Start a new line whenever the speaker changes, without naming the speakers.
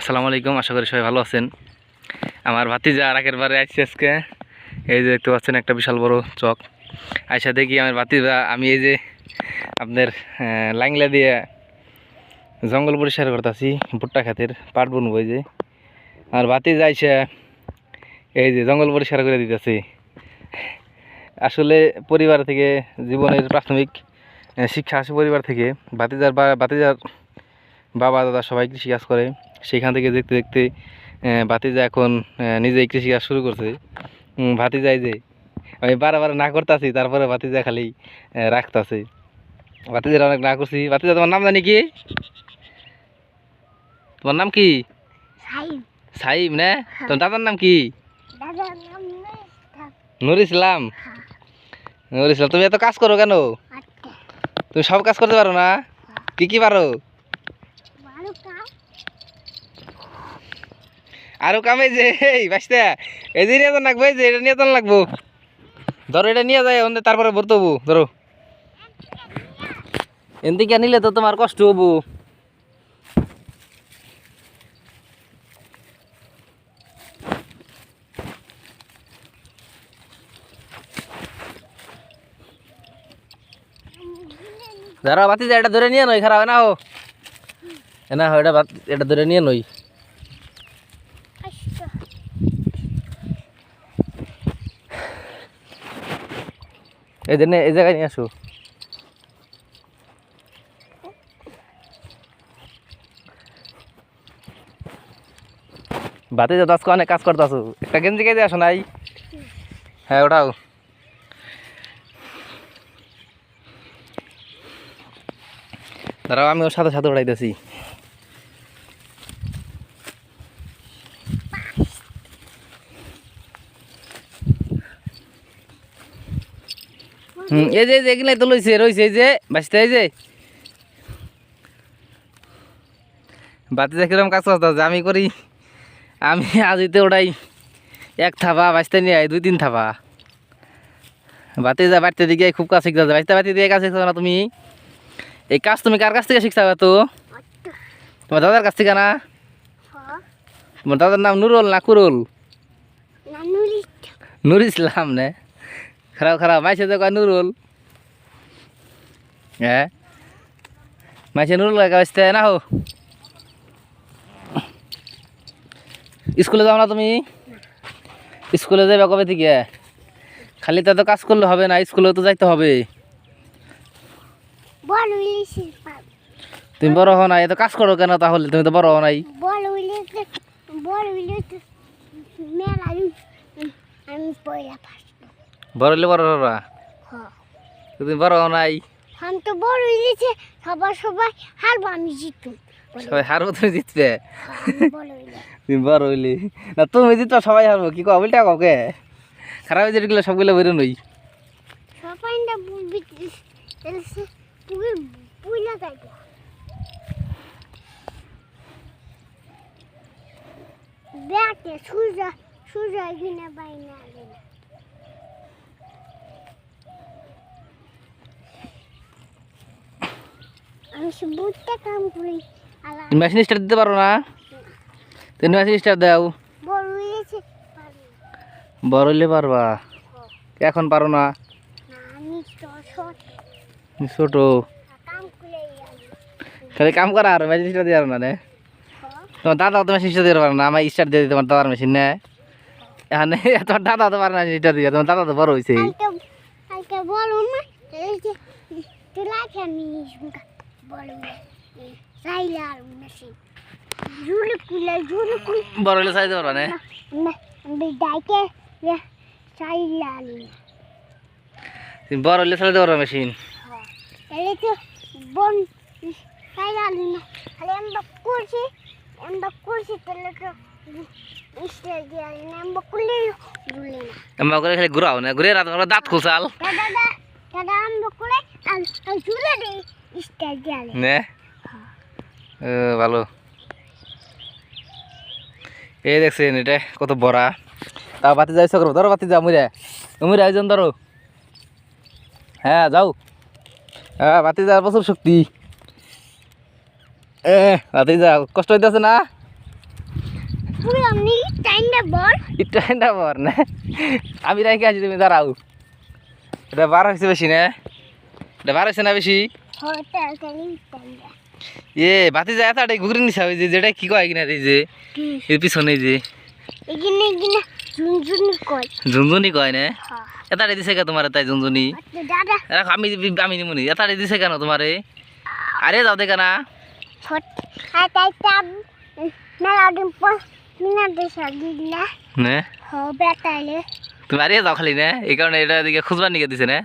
আসসালামু আলাইকুম, আশা করি সবাই ভালো আছেন। আমার ভাতিজা আর আগের বারে আসছে আজকে। এই যে দেখতে পাচ্ছেন একটা বিশাল বড় চক। আইসা দেখি আমার ভাতিজা, আমি এই যে আপনার লাইংলা দিয়ে জঙ্গল পরিষ্কার করতেছি, ভুট্টা খাতের পাট বুনবো এই যে। আর ভাতিজা আইসা এই যে জঙ্গল পরিষ্কার করে দিতেছি। আসলে পরিবার থেকে, জীবনের প্রাথমিক শিক্ষা আসে পরিবার থেকে। ভাতিজার বা, ভাতিজার বাবা, দাদা সবাই কৃষিকাজ করে। সেখান থেকে দেখতে দেখতে ভাতিজা এখন নিজেই কৃষিকাজ শুরু করছে। ভাতিজাই যে আমি বারবার না করতেছি তারপরে ভাতিজা খালি রাখতাছে। ভাতিজার অনেক না করছি। ভাতিজা তোমার নাম জানি কি? তোমার নাম কি?
সাইম।
না? তোমার দাদার নাম কি? নুর ইসলাম।
হ্যাঁ।
নুর ইসলাম তুমি এত কাজ করো কেন?
আচ্ছা।
তুমি সব কাজ করতে পারো না? কি কি পারো
ভালো কাজ
আরও কামে যে, এই বাসটা এই যে নিয়ে এই যে এটা নিয়ে লাগবো। ধরো, এটা নিয়ে যায় ওখানে তারপরে ভরতে হব, ধরো। এদিকে নিলে তো তোমার কষ্ট হব। ধরো বাতি এটা ধরে নিয়ে নই খারাপ না, হো। না এটা এটা ধরে নিয়ে নই জন্য এই জায়গায় নিয়ে আসো। বাতে যত আজকে অনেক কাজ করতে একটা গেঞ্জি কেজে আসো নাই? হ্যাঁ ওটাও দাঁড়াও, আমি ওর সাথে সাথে উড়াইতেছি হুম এই যে এই যে এগুলাই তো লইছে রইছে এই যে বাঁচতে এই যে। বাতি যে কিরম কাজ করতে আমি করি আমি আজিতে ওটাই এক থাবা বাঁচতে নিয়ে দুই তিন থাবা বাতি যা বাড়তে দিকে খুব কাজ শিখতে আছে বাঁচতে বাতি দিয়ে কাজ শিখছো না তুমি? এই কাজ তুমি কার কাছ থেকে শিখতে হবে তো তোমার দাদার কাছ থেকে না?
হ্যাঁ।
তোমার দাদার নাম নুরুল না কুরুল? নুর ইসলাম নে। খারাপ খারাপ মাইসে তো কয় নুরুল হ্যাঁ মাইসে নুরুল লাগা না হো স্কুলে যাও না তুমি? স্কুলে যাবে কবে থেকে? খালি তো কাজ করলে হবে না স্কুলে তো যাইতে হবে। তুমি বড় হও না এত কাজ করো কেন তাহলে? তুমি তো বড় হও নাই।
মেলা আমি পয়লা ফার্স্ট
বড় হলে বড়
হ্যাঁ
তুমি বড় নাই।
আমি তো বল উইলিসে সবার সবাই হারবো আমি জিতু
সবাই হারবো তুমি জিতবে। তুমি বড় হইলে। না তুমি জিতবা সবাই হারবো। কি কো উল্টা কাউকে খারাপ যেগুলো সবগুলো বেরো নই।
সবাই ব্যাটে সুজা সুজা কিনে বাইনা আমি সে বুঝতে কাম করি।
তুমি মেশিন স্টার্ট দিতে পারো না? তুমি মেশিন স্টার্ট দাও।
বড় হয়েছে পারি
হইলে পারবা। এখন পারো না।
ছোট।
খালি কাম করা আর মেশিন স্টার্ট দিয়ে না তোমার দাদা তো মেশিন স্টার্ট দিতে পারো না আমার স্টার্ট দিয়ে তোমার দাদার মেশিন নে এখানে তোমার দাদা তো পারে না স্টার্ট দিয়ে তোমার দাদা তো বড় হয়েছে বড় হইলে চাইতে পারবা না? বড় হইলে চালাতে পারবা মেশিন। ঘুরাও না, ঘুরে রাত দাঁত খুসাল
দাদা দাদা আমরা করে আর দিই
নে। ও, ভালো। এই দেখছেন এটা কত বড়া। তা বাতি যাই সকর ধরো বাতি যা মুরে মুরে আয়োজন ধরো। হ্যাঁ যাও। হ্যাঁ বাতি যাওয়ার প্রচুর শক্তি। এ বাতি যা কষ্ট হইতেছে না?
আমি
রাখি আছি তুমি দাঁড়াও। এটা বার হয়েছে বেশি না। এটা বার হয়েছে না বেশি? এ বাতি যায় এতটাই ঘুরে নিছে ওই যে যেটা কি কয় কিনা এই যে
কি?
এর পিছনে যে।
এখানে এখানে ঝুনঝুনি কই
ঝুনঝুনি কয় না?
হ্যাঁ।
এতাড়ে দিছে কেন তোমার তাই ঝুনঝুনি? রাখো আমি আমি নিমুনি এতাড়ে দিছে কেন তোমারে? আরে যাও দেখা না।
হট আর তাই তাব মেলা দিন পর মিনাতে সাজি না।
না।
হবে তাইলে।
তুমি আরে যাও খালি না এই কারণে এটা দিকে খুঁজবার নিকে দিছে না।